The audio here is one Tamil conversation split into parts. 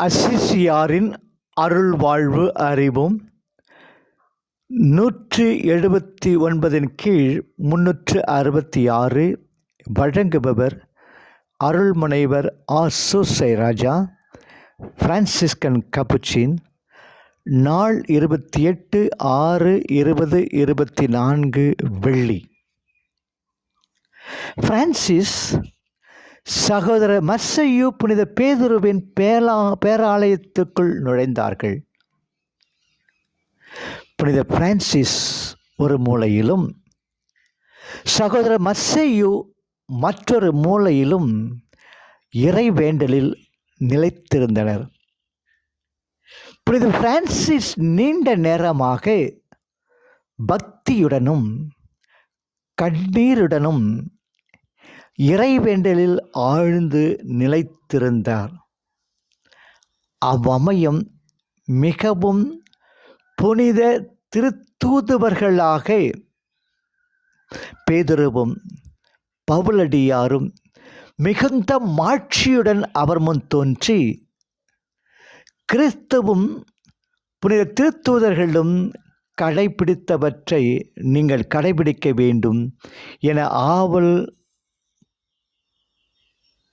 அசிசியாரின் அருள் வாழ்வு அறிவும் நூற்றி எழுபத்தி ஒன்பதின் கீழ் முன்னூற்று அறுபத்தி ஆறு வழங்குபவர் அருள்முனைவர் ஆ. சூசை ராஜா பிரான்சிஸ்கன் கபுச்சின் நாள் இருபத்தி எட்டு ஆறு இருபது இருபத்தி நான்கு வெள்ளி. பிரான்சிஸ் சகோதரர் மர்சையு புனித பேதுருவின் பேலா பேராலயத்துக்குள் நுழைந்தார்கள். புனித பிரான்சிஸ் ஒரு மூலையிலும் சகோதரர் மர்சையு மற்றொரு மூலையிலும் இறைவேண்டலில் நிலைத்திருந்தனர். புனித பிரான்சிஸ் நீண்ட நேரமாக பக்தியுடனும் கண்ணீருடனும் இறைவேண்டலில் ஆழ்ந்து நிலைத்திருந்தார். அவ்வமயம் மிகவும் புனித திருத்தூதுவர்களாக பேதுருவும் பவுலடியாரும் மிகுந்த மாட்சியுடன் அவர் முன் தோன்றி கிறிஸ்துவும் புனித திருத்தூதர்களும் கடைபிடித்தவற்றை நீங்கள் கடைபிடிக்க வேண்டும் என ஆவல்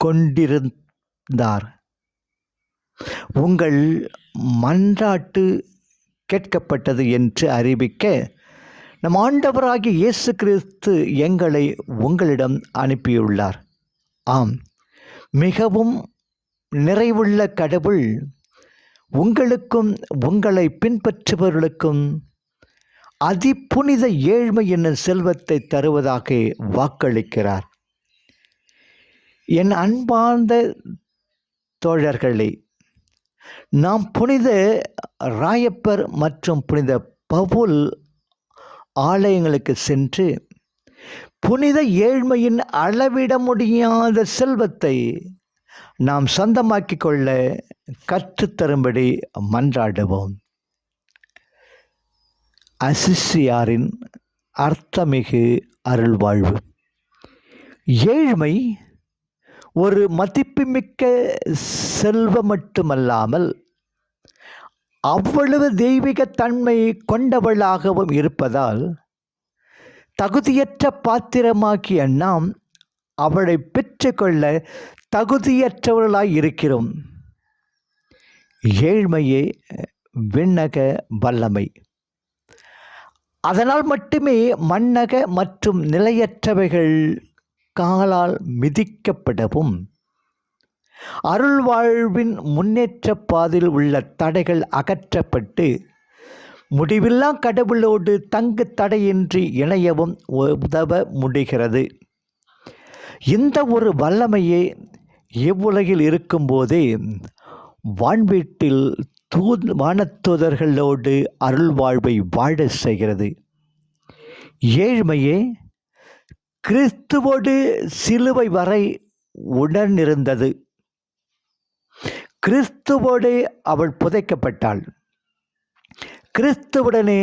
கொண்டிருந்தார். உங்கள் மன்றாட்டு கேட்கப்பட்டது என்று அறிவிக்க நம் ஆண்டவராகிய இயேசு கிறிஸ்து எங்களை உங்களிடம் அனுப்பியுள்ளார். ஆம் மிகவும் நிறைவுள்ள கடவுள் உங்களுக்கும் உங்களை பின்பற்றுபவர்களுக்கும் அதிப்புனித ஏழ்மை என்னும் செல்வத்தை தருவதாக வாக்களிக்கிறார். என் அன்பார்ந்த தோழர்களே நாம் புனித ராயப்பர் மற்றும் புனித பவுல் ஆலயங்களுக்கு சென்று புனித ஏழ்மையின் அளவிட முடியாத செல்வத்தை நாம் சொந்தமாக்கிக் கொள்ள கற்றுத்தரும்படி மன்றாடுவோம். அசிசியாரின் அர்த்தமிகு அருள்வாழ்வு. ஏழ்மை ஒரு மதிப்புமிக்க செல்வம் மட்டுமல்லாமல் அவ்வளவு தெய்வீக தன்மை கொண்டவளாகவும் இருப்பதால் தகுதியற்ற பாத்திரமாக்கிய நாம் அவளை பெற்றுக்கொள்ள தகுதியற்றவர்களாய் இருக்கிறோம். ஏழ்மையே விண்ணக வல்லமை. அதனால் மட்டுமே மண்ணக மற்றும் நிலையற்றவைகள் காலால் மிதிக்கப்படவும். அருள் வாழ்வின் முன்னேற்ற பாதையில் உள்ள தடைகள் அகற்றப்பட்டு முடிவில்லா கடவுளோடு தங்கு தடையின்றி இணையவும் உதவ முடிகிறது. இந்த ஒரு வல்லமையே இவ்வுலகில் இருக்கும்போதே வான்வீட்டில் தூ வானத்தூதர்களோடு அருள்வாழ்வை வாழ செய்கிறது. ஏழ்மையே கிறிஸ்துவோடு சிலுவை வரை உடனிருந்தது கிறிஸ்துவோடு அவள் புதைக்கப்பட்டாள். கிறிஸ்துவுடனே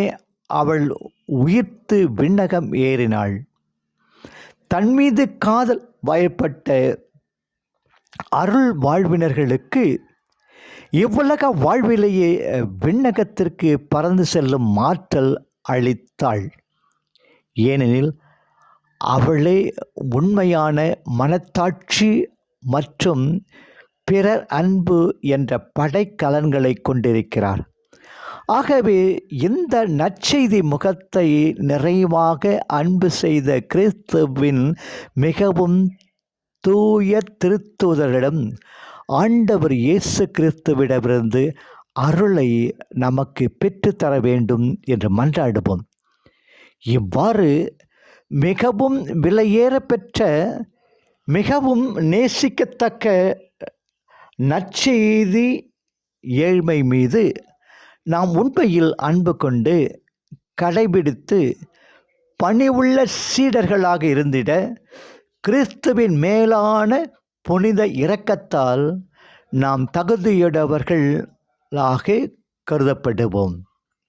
அவள் உயிர்த்து விண்ணகம் ஏறினாள். தன் மீது காதல் வயப்பட்ட அருள் வாழ்வினர்களுக்கு இவ்வுலக வாழ்விலேயே விண்ணகத்திற்கு பறந்து செல்லும் மாற்றல் அளித்தாள். ஏனெனில் அவளே உண்மையான மனத்தாட்சி மற்றும் பிறர் அன்பு என்ற படைக்கலன்களை கொண்டிருக்கிறார். ஆகவே இந்த நற்செய்தி முகத்தை நிறைவாக அன்பு செய்த கிறிஸ்துவின் மிகவும் தூய திருத்துதரிடம் ஆண்டவர் இயேசு கிறிஸ்துவிடமிருந்து அருளை நமக்கு பெற்றுத்தர வேண்டும் என்று மன்றாடுவோம். இவ்வாறு மிகவும் விலையேற பெற்ற மிகவும் நேசிக்கத்தக்க நற்செய்தி ஏழ்மை மீது நாம் உண்மையில் அன்பு கொண்டு கடைபிடித்து பணிவுள்ள சீடர்களாக இருந்திட கிறிஸ்துவின் மேலான புனித இரக்கத்தால் நாம் தகுதியுடையவர்களாக கருதப்படுவோம்.